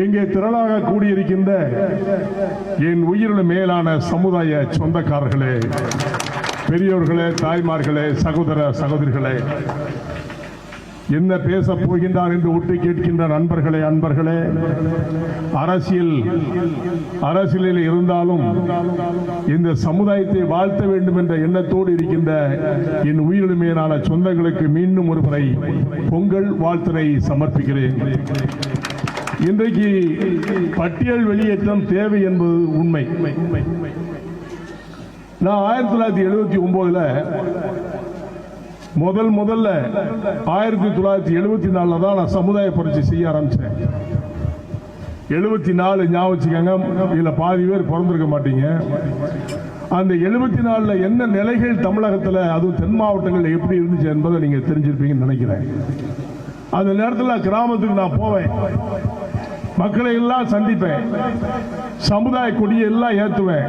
இங்கே திரளாக கூடியிருக்கின்ற என் உயிரின மேலான சமுதாய சொந்தக்காரர்களே பெரியோர்களே தாய்மார்களே சகோதர சகோதரிகளே என்ன பேச போகின்றார் என்று ஒட்டு கேட்கின்ற நண்பர்களே அன்பர்களே அரசியல் அரசியலில் இருந்தாலும் இந்த சமுதாயத்தை வாழ்த்த வேண்டும் என்ற எண்ணத்தோடு இருக்கின்ற என் உயிரிழமையினான சொந்தங்களுக்கு மீண்டும் ஒருமுறை பொங்கல் வாழ்த்தினை சமர்ப்பிக்கிறேன். இன்றைக்கு பட்டியல் வெளியேற்றம் தேவை என்பது உண்மை. நான் ஆயிரத்தி தொள்ளாயிரத்தி எழுபத்தி ஒன்பதுல முதல் முதல்ல ஆயிரத்தி தொள்ளாயிரத்தி எழுபத்தி நாலுல தான் நான் சமுதாய புரட்சி செய்ய ஆரம்பிச்சேன். எழுபத்தி நாலு ஞாபகம் வச்சுக்கோங்க. இதுல பாதி பேர் பிறந்திருக்க மாட்டீங்க. அந்த எழுபத்தி நாலுல என்ன நிலைகள் தமிழகத்தில் அதுவும் தென் மாவட்டங்களில் எப்படி இருந்துச்சு என்பதை நீங்க தெரிஞ்சிருப்பீங்கன்னு நினைக்கிறேன். அந்த நேரத்தில் கிராமத்துக்கு நான் போவேன். மக்களை எல்லாம் சந்திப்பேன். சமுதாய கொடியை எல்லாம் ஏற்றுவேன்.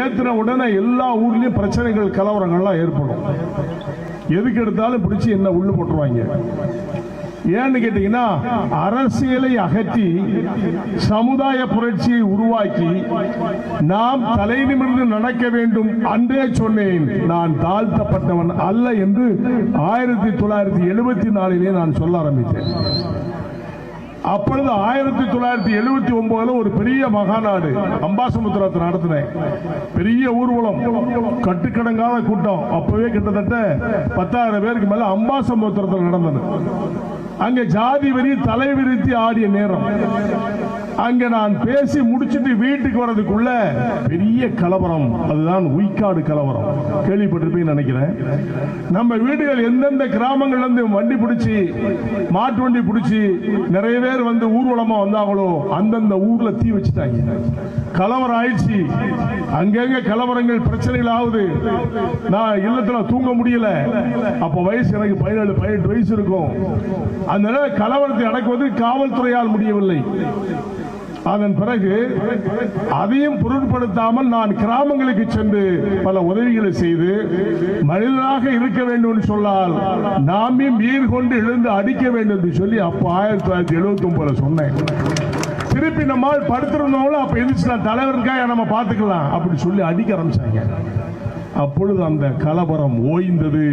ஏற்றின உடனே எல்லா ஊர்லேயும் பிரச்சனைகள் கலவரங்கள்லாம் ஏற்படும். எதுக்கு எடுத்தாலும் பிடிச்சி என்ன உள்ள போட்டுருவாங்க. ஏன்னு கேட்டீங்கன்னா அரசியலை அகற்றி சமுதாய புரட்சியை உருவாக்கி நாம் தலை நிமிர்ந்து நடக்க வேண்டும் அன்றே சொன்னேன். நான் தாழ்த்தப்பட்டவன் அல்ல என்று ஆயிரத்தி தொள்ளாயிரத்தி எழுபத்தி நாலிலே நான் சொல்ல ஆரம்பித்தேன். அப்பொழுது ஆயிரத்தி தொள்ளாயிரத்தி எழுபத்தி ஒன்பதுல ஒரு பெரிய மகாநாடு அம்பாசமுத்திரத்தை நடத்தினேன். பெரிய ஊர்வலம் கட்டுக்கடங்காத கூட்டம். அப்பவே கிட்டத்தட்ட பத்தாயிரம் பேருக்கு மேல அம்பாசமுத்திரத்தில் நடந்தது. அங்கே ஜாதி வெறி தலை விரித்து ஆடிய நேரம். அங்க நான் பேசி முடிச்சிட்டு வீட்டுக்கு வர்றதுக்குள்ள பெரிய கலவரம். அதுதான் உய்க்காடு கலவரம். கேள்விப்பட்டிருப்பீங்கன்னு நினைக்கிறேன். நம்ம வீடுகள் எந்தெந்த கிராமங்கள்ல இருந்து வண்டி பிடிச்சி மாட்டு வண்டி பிடிச்சி நிறைய பேர் வந்து ஊர்வலமா வந்தாங்களோ அந்தந்த ஊர்ல தீ வச்சுட்டாங்க. கலவரம் ஆயிடுச்சு. அங்கங்க கலவரங்கள் பிரச்சனைகள் ஆகுது. நான் இல்லத்துல தூங்க முடியல. அப்ப வயசு எனக்கு பதினேழு பதினெட்டு வயசு இருக்கும். அதனால கலவரத்தை அடக்குவது காவல்துறையால் முடியவில்லை. அதன் பிறகு அதையும் பொருட்படுத்தாமல் நான் கிராமங்களுக்கு சென்று பல உதவிகளை செய்து மனிதனாக இருக்க வேண்டும் என்று சொன்னால் நாமே மீர் கொண்டு எழுந்து அடிக்க வேண்டும் என்று சொல்லி அப்போ ஆயிரத்தி தொள்ளாயிரத்தி எழுபத்தி ஒன்பதுல சொன்னேன். திருப்பி நம்மால் படுத்திருந்தவங்களும் அப்ப எதிர்த்து நான் தலைவருக்காக நம்ம பார்த்துக்கலாம் அப்படி சொல்லி அடிக்க ஆரம்பிச்சாங்க. அப்பொழுது அந்த கலவரம் ஓய்ந்தது.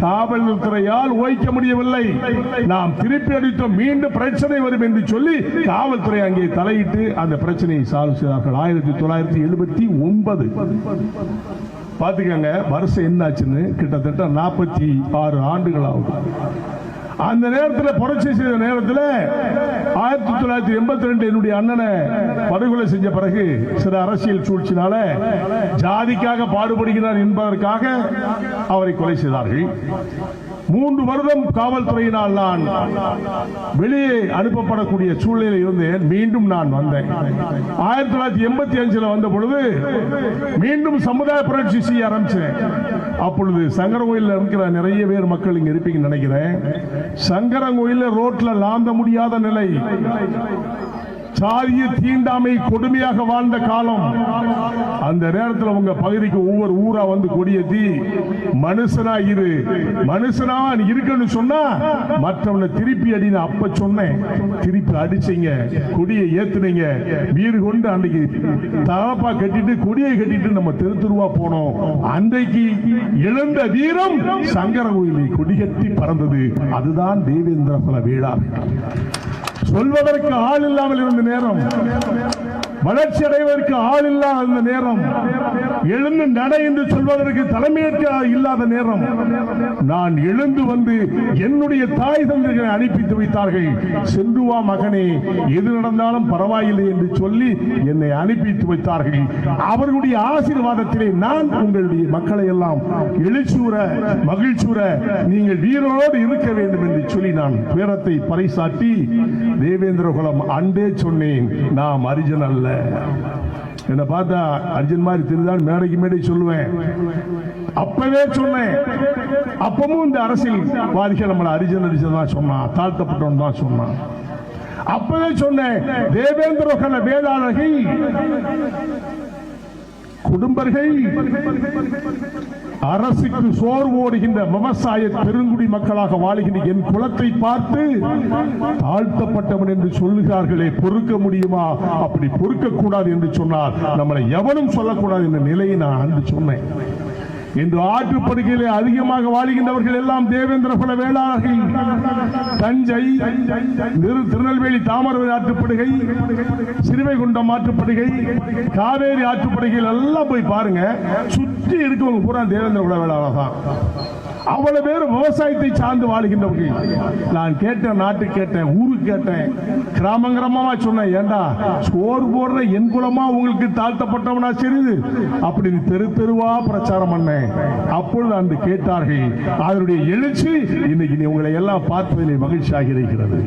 காவல்துறையால் ஓய்க்க முடியவில்லை. நாம் திருப்பி அடித்தோம். மீண்டும் பிரச்சனை வரும் என்று சொல்லி காவல்துறை அங்கே தலையிட்டு அந்த பிரச்சனையை சால்வ் செய்தார்கள். ஆயிரத்தி தொள்ளாயிரத்தி எழுபத்தி ஒன்பது. பார்த்துக்கங்க வருஷம் என்னாச்சுன்னு? கிட்டத்தட்ட நாற்பத்தி ஆறு ஆண்டுகள் ஆகுது. அந்த நேரத்தில் புரட்சி செய்த நேரத்தில் ஆயிரத்தி தொள்ளாயிரத்தி எண்பத்தி ரெண்டு என்னுடைய அண்ணனை படுகொலை செஞ்ச பிறகு சில அரசியல் சூழ்ச்சினால ஜாதிக்காக பாடுபடுகிறார் என்பதற்காக அவரை கொலை செய்தார்கள். மூன்று வருடம் காவல்துறையினால் நான் வெளியே அனுப்பப்படக்கூடிய சூழ்நிலையில் இருந்தேன். மீண்டும் நான் வந்தேன். ஆயிரத்தி தொள்ளாயிரத்தி எண்பத்தி அஞ்சுல வந்த பொழுது மீண்டும் சமுதாய புரட்சி செய்ய ஆரம்பிச்சேன். அப்பொழுது சங்கரங்கோயிலில் இருக்கிற நிறைய பேர் மக்கள் இங்க இருப்பீங்கன்னு நினைக்கிறேன். சங்கரங்கோயில ரோட்ல லாந்த முடியாத நிலை. சாதிய தீண்டாமை கொடுமையாக வாழ்ந்த காலம். அந்த நேரத்தில் உங்க பகுதிக்கு ஒவ்வொரு ஊரா வந்து கொடியத்தி மனுஷனா இரு மனுஷனா நீ இருக்கன்னு சொன்னா மற்றவனை திருப்பி அடின்னு அப்ப சொன்னேன். திருப்பி அடிச்சீங்க கொடியை ஏத்துனீங்க. வீடு கொண்டு அன்னைக்கு தகப்பா கட்டிட்டு கொடியை கட்டிட்டு நம்ம திருத்துருவா போனோம். அன்றைக்கு இழந்த வீரம் சங்கர கோயிலை கொடிகட்டி பறந்தது. அதுதான் தேவேந்திர பல வீழா சொல்வதற்கு ஆள் இல்லாமல் இருந்த நேரம். வளர்ச்சி அடைவதற்கு ஆள் இல்லாத நேரம். எழுந்து நட என்று சொல்வதற்கு தலைமையேற்க இல்லாத நேரம். நான் எழுந்து வந்து என்னுடைய தாய் தந்தைகளை அனுப்பித்து வைத்தார்கள். சென்று வா மகனே எது நடந்தாலும் பரவாயில்லை என்று சொல்லி என்னை அனுப்பித்து வைத்தார்கள். அவர்களுடைய ஆசீர்வாதத்திலே நான் உங்களுடைய மக்களை எல்லாம் எழுச்சூர மகிழ்ச்சூர நீங்கள் வீரரோடு இருக்க வேண்டும் என்று சொல்லி நான் பேரத்தை பறைசாட்டி தேவேந்திர குலம் அண்டே சொன்னேன். நாம் அரிஜன் அல்ல. என்ன பார்த்தா அர்ஜுன் மாதிரி திருதான் மேடைக்கு மேடை சொல்லுவேன். அப்பவே சொன்னேன். அப்பவும் இந்த அரசியல்வாதிகள் நம்மளை அரிஜன் அரிஜன் தான் சொன்னான். தாழ்த்தப்பட்டவன் தான் சொன்னான். அப்பவே சொன்னேன் தேவேந்திர குல குடும்பர்கள் அரசுக்கு சோர் ஓடுகின்ற விவசாய பெருங்குடி மக்களாக வாழுகின்ற என் குலத்தை பார்த்து தாழ்த்தப்பட்டவன் என்று சொல்லுகிறார்களே பொறுக்க முடியுமா? அப்படி பொறுக்க கூடாது என்று சொன்னால் நம்மளை எவனும் சொல்லக்கூடாது என்ற நிலையை நான் அன்று சொன்னேன். இன்று ஆற்றுப்படுகையிலே அதிகமாக வாழுகின்றவர்கள் எல்லாம் தேவேந்திர பல வேளாளர்கள். தஞ்சை திரு- திருநெல்வேலி தாமரவரி ஆற்றுப்படுகை சிறுவைகுண்டம் ஆற்றுப்படுகை காவேரி ஆற்றுப்படுகையில் எல்லாம் போய் பாருங்க சுற்றி இருக்கவங்க பூரா தேவேந்திர பல வேளாளர் தான். அவ்வளவு பேர் விவசாயத்தை சார்ந்து வாழ்கின்றவர்கள். நான் கேட்டேன் நாட்டு கேட்டேன் ஊருக்கு கேட்டேன் கிராம கிராமமா சொன்னேன் ஏண்டா ஸ்கோர் போடுற என் குலமா உங்களுக்கு தாழ்த்தப்பட்டவனா சரிது அப்படின்னு தெரு தெருவா பிரச்சாரம் பண்ணேன். அப்பொழுது அன்று கேட்டார்கள் அதனுடைய எழுச்சி இன்னைக்கு நீ உங்களை எல்லாம் பார்த்ததிலே மகிழ்ச்சியாக இருக்கிறது.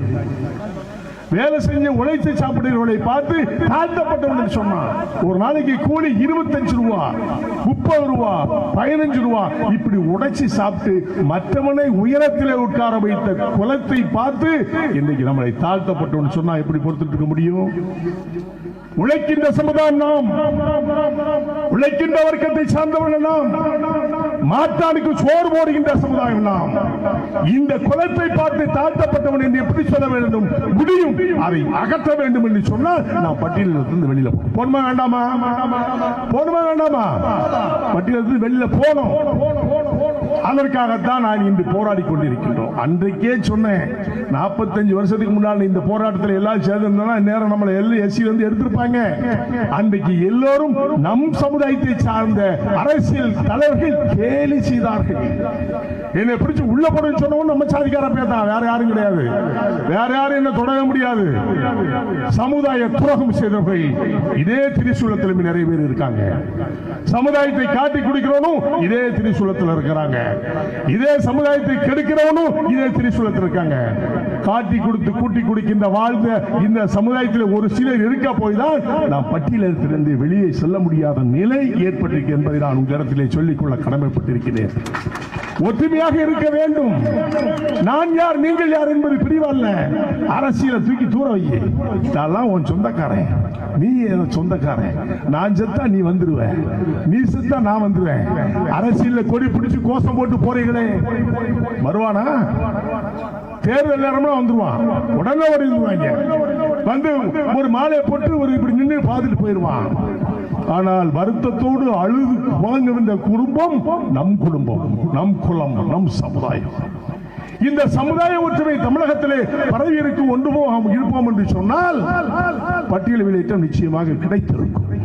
வேலை செஞ்சு உழைத்து சாப்பிடுகிறவர்களை பார்த்து தாழ்த்தப்பட்டவர்கள் சொன்னான் ஒரு நாளைக்கு கூலி இருபத்தஞ்சு ரூபா முப்பது ரூபா பதினஞ்சு ரூபா இப்படி உடைச்சு சாப்பிட்டு மற்றவனை உயரத்திலே உட்கார வைத்த குலத்தை பார்த்து இன்னைக்கு நம்மளை தாழ்த்தப்பட்டவன் சொன்னா எப்படி பொறுத்துட்டு இருக்க முடியும்? உழைக்கின்ற சமுதாயம் நாம். உழைக்கின்ற வர்க்கத்தை சார்ந்தவர்கள் நாம். மாற்றானுக்கு சோறு போடுகின்ற சமுதாயம் நாம். இந்த குலத்தை பார்த்து தாழ்த்தப்பட்டவன் என்று எப்படி சொல்ல வேண்டும்? முடியும். அதை அகற்ற வேண்டும் என்று சொன்னால் நான் பட்டியலிருந்து வெளியில போகணும். வேண்டாமா? போகணுமா வேண்டாமா? பட்டியலிருந்து வெளியில போனோம் அதற்காகத்தான் நான் இன்று போராடி கொண்டிருக்கின்றோம். அன்றைக்கே சொன்னேன் நாற்பத்தஞ்சு வருஷத்துக்கு முன்னால் இந்த போராட்டத்தில் எல்லாம் சேர்ந்திருந்தோம்னா நேரம் நம்மளை எல்லாம் எஸ்சி வந்து எடுத்திருப்பாங்க. அன்றைக்கு எல்லோரும் நம் சமுதாயத்தை சார்ந்த அரசியல் தலைவர்கள் கேலி செய்தார்கள். என்னை பிடிச்சு உள்ள போட சொன்னவன் நம்ம சாதிக்கார பேர்தான் வேற யாரும் கிடையாது. வேற யாரும் என்ன தொடர முடியாது. சமுதாய துரோகம் செய்தவர்கள் இதே திரிசூலத்திலும் நிறைய பேர் இருக்காங்க. சமுதாயத்தை காட்டி குடிக்கிறவனும் இதே திரிசூலத்தில் இருக்கிறாங்க. இதே சமுதாயத்தை கெடுக்கிறவனும் இதே திரிசூலத்தில் இருக்காங்க. காட்டி கொடுத்து கூட்டி குடிக்கின்ற வாழ்ந்த இந்த சமுதாயத்தில் ஒரு சிலர் இருக்க போய் தான் நாம் பட்டியலிருந்து வெளியே செல்ல முடியாத நிலை ஏற்பட்டிருக்கு என்பதை நான் உங்களிடத்திலே சொல்லிக்கொள்ள கடமைப்பட்டிருக்கிறேன். ஒற்றுமையாக இருக்க வேண்டும். நான் யார் நீங்கள் யார் என்பது பிரிவல்ல அரசியலை தூக்கி தூர வை. நான் உன் சொந்தக்காரன். நீ என் சொந்தக்காரன். நான் செத்தா நீ வந்துடுவ நீ செத்தா நான் வந்துடுவேன் அரசியல கொடி பிடிச்சு கோஷம் போட்டு போறீங்களே. வருவானா? தேர்தல் நேரம்னா வந்துருவான். உடனே வருவாங்க வந்து ஒரு மாலையை போட்டு ஒரு இப்படி நின்று பார்த்துட்டு போயிடுவான். ஆனால் வருத்தத்தோடு அழுது வாங்குகின்ற குடும்பம் நம் குடும்பம் நம் குலம் நம் சமுதாயம். இந்த சமுதாய ஒற்றுமை தமிழகத்திலே பரவி இருக்கும் ஒன்று போக இருப்போம் என்று சொன்னால் பட்டியல் வெளியேற்றம் நிச்சயமாக கிடைத்திருக்கும்.